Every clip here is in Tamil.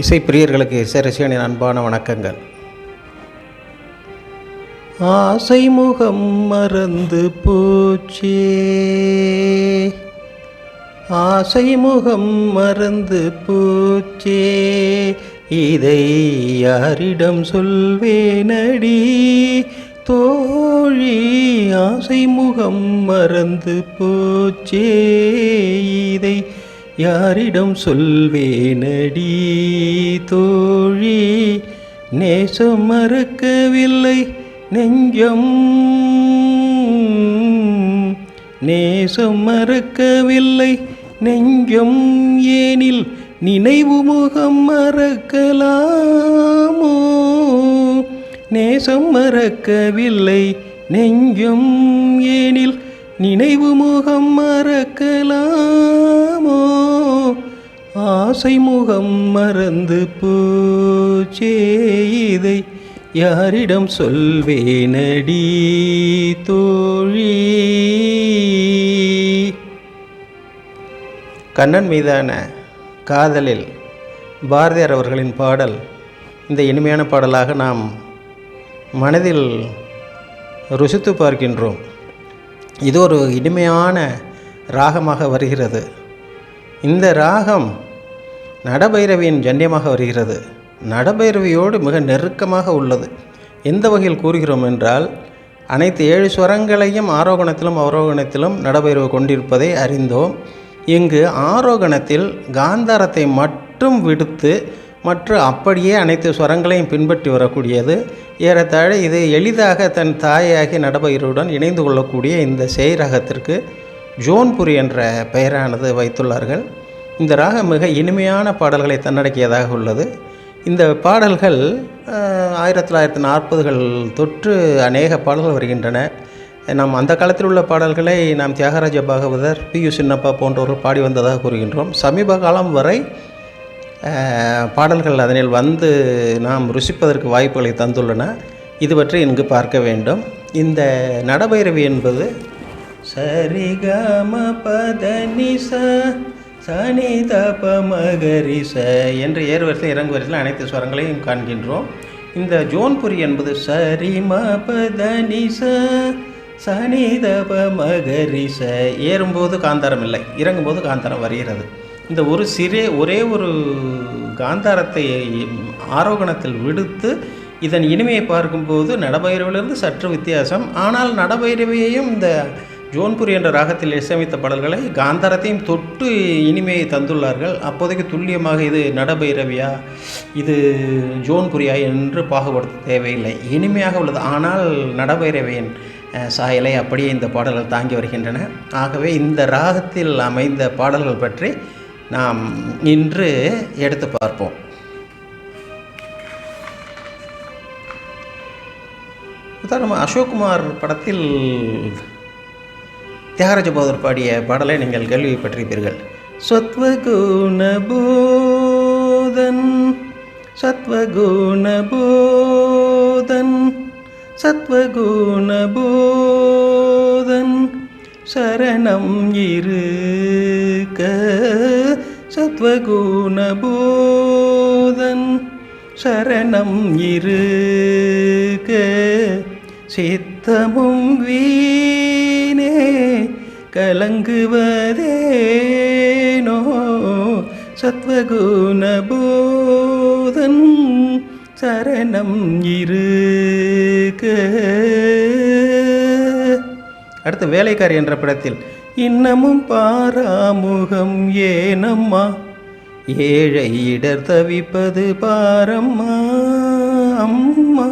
இசைப்பிரியர்களுக்கு இசைரசியனின் அன்பான வணக்கங்கள். ஆசை முகம் மறந்து போச்சே. ஆசை முகம் மறந்து போச்சே. இதை யாரிடம் சொல்வேனடி? தோழி ஆசை முகம் மறந்து போச்சே. இதை யாரிடம் சொல்வேனடி தோழி? நேசம் மறக்கவில்லை நெஞ்சம். நேசம் மறக்கவில்லை நெஞ்சம். ஏனில் நினைவு முகம் மறக்கலாமோ? நேசம் மறக்கவில்லை நெஞ்சம். ஏனில் நினைவு முகம் மறக்கலாமோ? ஆசை முகம் மறந்து போச்சே இதை யாரிடம் சொல்வேனடி தோழி? கண்ணன் மீதான காதலில் பாரதியார் அவர்களின் பாடல் இந்த இனிமையான பாடலாக நாம் மனதில் ருசித்து பார்க்கின்றோம். இது ஒரு இனிமையான ராகமாக வருகிறது. இந்த ராகம் நடபைரவியின் ஜன்யமாக வருகிறது. நடபைரவியோடு மிக நெருக்கமாக உள்ளது. எந்த வகையில் கூறுகிறோம் என்றால் அனைத்து ஏழு ஸ்வரங்களையும் ஆரோகணத்திலும் அவரோகணத்திலும் நடபைரவு கொண்டிருப்பதை அறிந்தோம். இங்கு ஆரோகணத்தில் காந்தாரத்தை மட்டும் விடுத்து மற்றும் அப்படியே அனைத்து ஸ்வரங்களையும் பின்பற்றி வரக்கூடியது. ஏறத்தாழ இது எளிதாக தன் தாயாகி நடபயிருடன் இணைந்து கொள்ளக்கூடிய இந்த செய் ரகத்திற்கு ஜோன்புரி என்ற பெயரானது வைத்துள்ளார்கள். இந்த ராகம் மிக இனிமையான பாடல்களை தன்னடக்கியதாக உள்ளது. இந்த பாடல்கள் ஆயிரத்தி தொள்ளாயிரத்தி நாற்பதுகள் தொற்று அநேக பாடல்கள் வருகின்றன. நாம் அந்த காலத்தில் உள்ள பாடல்களை நாம் தியாகராஜ பாகவதர் பி யு சின்னப்பா போன்றவர்கள் பாடி வந்ததாக கூறுகின்றோம். சமீப காலம் வரை பாடல்கள் அதனில் வந்து நாம் ருசிப்பதற்கு வாய்ப்புகளை தந்துள்ளன. இது பற்றி இங்கு பார்க்க வேண்டும். இந்த நடபைரவி என்பது சரிகம பதனிச சனி தப மகரிச என்ற ஏறு வரிசையில் இறங்கு வரிசையில் அனைத்து ஸ்வரங்களையும் காண்கின்றோம். இந்த ஜோன்புரி என்பது சரிம பதனிச சனி தப மகரிச ஏறும்போது காந்தாரம் இல்லை இறங்கும்போது காந்தாரம் வருகிறது. இந்த ஒரு சிறிய ஒரே ஒரு காந்தாரத்தை ஆரோகணத்தில் விடுத்து இதன் இனிமையை பார்க்கும்போது நடபைரவிலிருந்து சற்று வித்தியாசம். ஆனால் நடபைரவியையும் இந்த ஜோன்புரி என்ற ராகத்தில் இசையமைத்த பாடல்களை காந்தாரத்தையும் தொட்டு இனிமையை தந்துள்ளார்கள். அப்போதைக்கு துல்லியமாக இது நடபைரவியா இது ஜோன்புரியா என்று பாகுபடுத்த தேவையில்லை. இனிமையாக உள்ளது. ஆனால் நடபைரவியின் சாயலை அப்படியே இந்த பாடல்கள் தாங்கி வருகின்றன. ஆகவே இந்த ராகத்தில் அமைந்த பாடல்கள் பற்றி நாம் இன்று எடுத்து பார்ப்போம். உதாரணமாக அசோக்குமார் படத்தில் தியாகராஜ போதர் பாடிய பாடலை நீங்கள் கேள்விப்பட்டிருப்பீர்கள். சத்வகுணபோதன் சத்வகுணபோதன் சத்வகுணபோதன் சரணம் இருக்க சத்வகுணபோதன் சரணம் இருக்க சித்தமும் வீணே கலங்குவதேனோ? சத்வகுணபோதன் சரணம் இருக்க. அடுத்த வேலைக்காரி என்ற படத்தில் இன்னமும் பாராமுகம் ஏனம்மா? ஏழை இடர் தவிப்பது பாரம்மா அம்மா.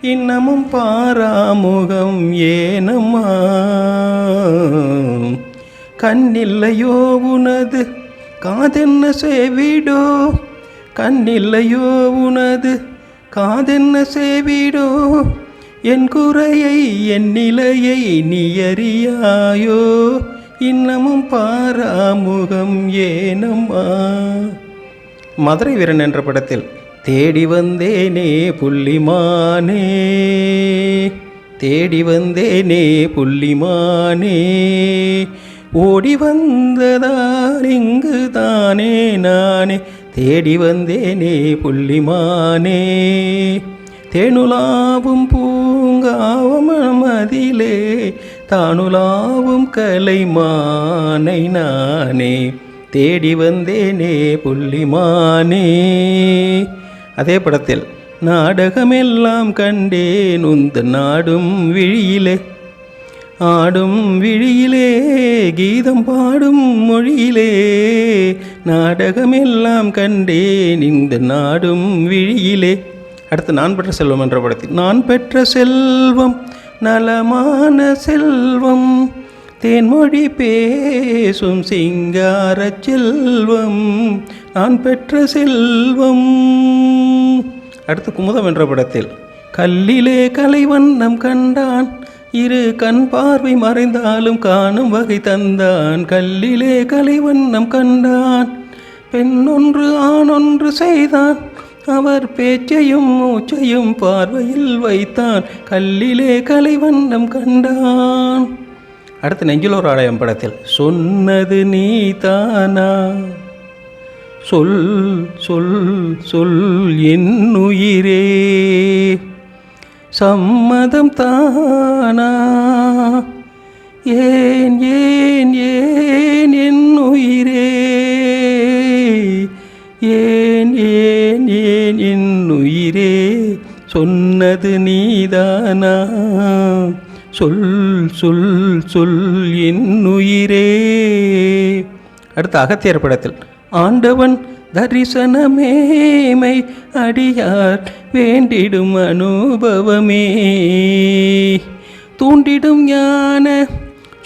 இன்னமும் பாராமுகம் ஏனம்மா? கண்ணில்லையோ உனது காதென்ன செவிடோ? கண்ணில்லையோ உனது காதென்ன செவிடோ? என் குறையை என் நிலையை நீ அறியாயோ? இன்னமும் பாராமுகம் ஏனம்மா? மதுரை வீரன் என்ற படத்தில் தேடி வந்தேனே புள்ளிமானே. தேடி வந்தேனே புள்ளிமானே. ஓடி வந்ததால் இங்கு தானே நானே. தேடி வந்தேனே புள்ளிமானே. தேனுலாவும் பூ மதிலே தானுலாவும் கலைமானை நானே தேடி வந்தேனே புள்ளிமானே. அதே படத்தில் நாடகமெல்லாம் கண்டேன் உந்த நாடும் விழியிலே. ஆடும் விழியிலே கீதம் பாடும் மொழியிலே. நாடகமெல்லாம் கண்டேன் இந்த நாடும் விழியிலே. அடுத்து நான் பெற்ற செல்வம் என்ற படத்தில் நான் பெற்ற செல்வம் நலமான செல்வம் தேன்மொழி பேசும் சிங்கார செல்வம் நான் பெற்ற செல்வம். அடுத்து குமுதம் என்ற படத்தில் கல்லிலே கலைவண்ணம் கண்டான் இரு கண் பார்வை மறைந்தாலும் காணும் வகை தந்தான். கல்லிலே கலைவண்ணம் கண்டான் பெண்ணொன்று ஆணொன்று செய்தான் அவர் பேச்சையும் மூச்சையும் பார்வையில் வைத்தான். கல்லிலே கலைவண்ணம் கண்டான். அடுத்து நெஞ்சிலோர் ஆலயம் படத்தில் சொன்னது நீ தானா சொல் சொல் சொல் என் உயிரே. சம்மதம் தானா? ஏன் ஏன் ஏன் என் உயிரே? ஏன் என் உயிரே சொன்னது நீதானா? சொல் சொல் சொல் என் உயிரே. அடுத்த அகத்தியர் படத்தில் ஆண்டவன் தரிசனமேமை அடியார் வேண்டிடும் அனுபவமே. தூண்டிடும் ஞான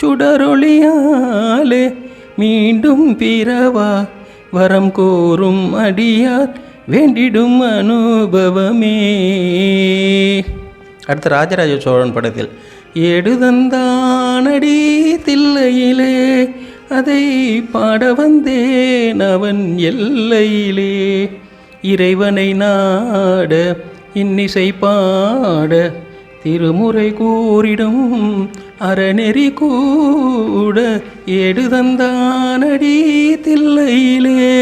சுடரொளியாலே மீண்டும் பிறவா வரம் கோரும் அடியார் வேண்டிடும் அனுபவமே. அடுத்து ராஜராஜ சோழன் படத்தில் எடுதந்தானடி தில்லையிலே அதை பாட வந்தேன் அவன் எல்லையிலே. இறைவனை நாட இன்னிசை பாட திருமுறை கூறிடும் அறநெறி கூட எடுதந்தானடி தில்லையிலே.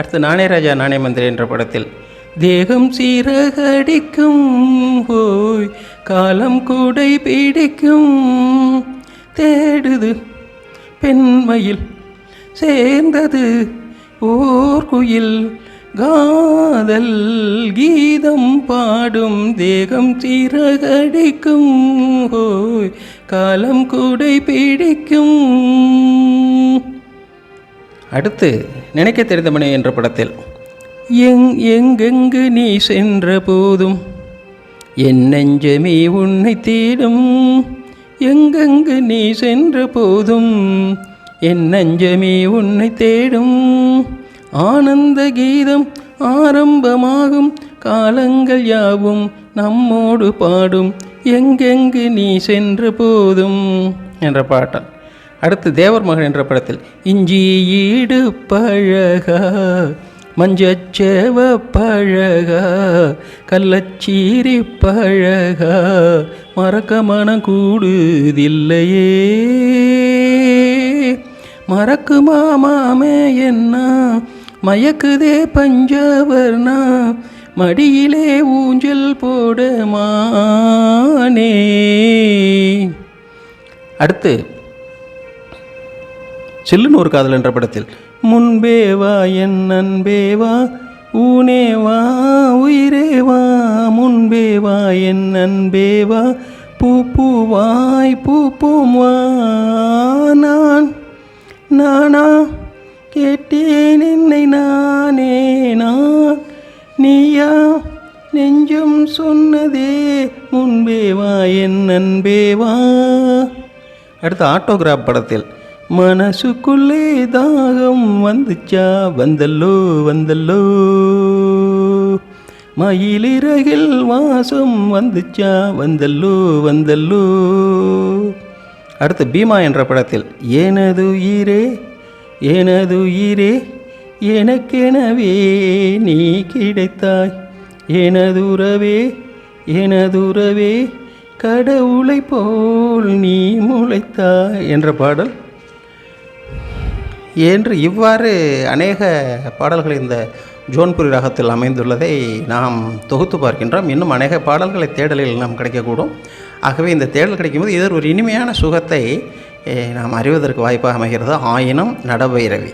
அடுத்து நாணயராஜா ராஜா மந்திரி என்ற படத்தில். தேகம் சீரகடிக்கும் ஹோய் காலம் கூடை பிடிக்கும் தேடுது பெண்மையில் சேர்ந்தது ஓர்குயில் காதல் கீதம் பாடும் தேகம் சீரகடிக்கும் ஹோய் காலம் கூடை பிடிக்கும். அடுத்து நினைக்க தெரிந்தமணி என்ற படத்தில் எங் எங்கெங்கு நீ சென்ற போதும் என் நெஞ்சமே உன்னை தேடும். எங்கெங்கு நீ சென்ற போதும் என் நெஞ்சமே உன்னை தேடும். ஆனந்த கீதம் ஆரம்பமாகும் காலங்கள் யாவும் நம்மோடு பாடும். எங்கெங்கு நீ சென்ற போதும் என்ற பாட்டம். அடுத்து தேவர் மகன் என்ற படத்தில் இஞ்சி ஈடு பழகா மஞ்சச்சேவ பழகா கள்ளச்சீரி பழகா மறக்க மனம் கூடுதில்லையே மறக்குமா மாமே என்ன மயக்குதே பஞ்சவர்ணா மடியிலே ஊஞ்சல் போட மானே அடுத்து சில்லுன்னு ஒரு காதல் என்ற படத்தில் முன்பே வா என் அன்பே வா ஊனே வா உயிரே வா முன்பே வா என் அன்பே வா பூ பூவாய் பூ பூம் வா நான் நானா கேட்டேன் என்னை நானே நான் நீயா நெஞ்சம் சொன்னதே முன்பே வா என் அன்பே வா. அடுத்து ஆட்டோகிராஃப் படத்தில் மனசுக்குள்ளே தாகம் வந்துச்சா? வந்தல்லோ வந்தல்லோ. மயிலிறகில் வாசம் வந்துச்சா? வந்தல்லோ வந்தல்லோ. அடுத்து பீமா என்ற படத்தில் எனது உயிரே எனது உயிரே எனக்கெனவே நீ கிடைத்தாய். எனதுறவே எனதுறவே கடவுளை போல் நீ முளைத்தாய் என்ற பாடல். என்று இவ்வாறு அநேக பாடல்கள் இந்த ஜோன்புரி ராகத்தில் அமைந்துள்ளதை நாம் தொகுத்து பார்க்கின்றோம். இன்னும் அநேக பாடல்களை தேடலில் நாம் கிடைக்கக்கூடும். ஆகவே இந்த தேடல் கிடைக்கும்போது இதர் ஒரு இனிமையான சுகத்தை நாம் அறிவதற்கு வாய்ப்பாக அமைகிறது. ஆயினும் நடபைரவி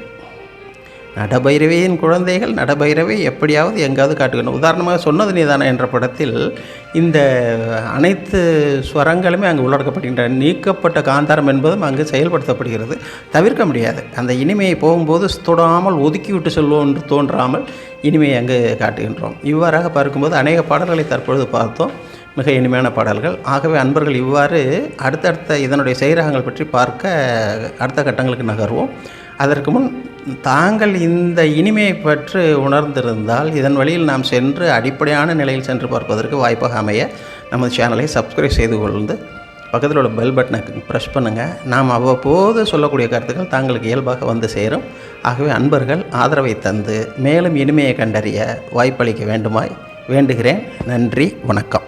நடபைரவியின் குழந்தைகள் நடபைரவை எப்படியாவது எங்காவது காட்டுக்கணும் உதாரணமாக சொன்னது நீதானே என்ற படத்தில் இந்த அனைத்து ஸ்வரங்களுமே அங்கு உள்ளடக்கப்படுகின்றன நீக்கப்பட்ட காந்தாரம் என்பதும் அங்கு செயல்படுத்தப்படுகிறது. தவிர்க்க முடியாது. அந்த இனிமையை போகும்போது தொடாமல் ஒதுக்கிவிட்டு செல்வோம் என்று தோன்றாமல் இனிமையை அங்கு காட்டுகின்றோம். இவ்வாறாக பார்க்கும்போது அநேக பாடல்களை தற்பொழுது பார்த்தோம். மிக இனிமையான பாடல்கள். ஆகவே அன்பர்கள் இவ்வாறு அடுத்தடுத்த இதனுடைய செயலகங்கள் பற்றி பார்க்க அடுத்த கட்டங்களுக்கு நகர்வோம். அதற்கு முன் தாங்கள் இந்த இனிமையை பற்றி உணர்ந்திருந்தால் இதன் வழியில் நாம் சென்று அடிப்படையான நிலையில் சென்று பார்ப்பதற்கு வாய்ப்பாக அமைய நமது சேனலை சப்ஸ்கிரைப் செய்து கொண்டு பக்கத்தில் உள்ள பெல் பட்டனை ப்ரெஸ் பண்ணுங்கள் நாம் அவ்வப்போது சொல்லக்கூடிய கருத்துக்கள் தாங்களுக்கு இயல்பாக வந்து சேரும். ஆகவே அன்பர்கள் ஆதரவை தந்து மேலும் இனிமையை கண்டறிய வாய்ப்பளிக்க வேண்டுமாய் வேண்டுகிறேன். நன்றி வணக்கம்.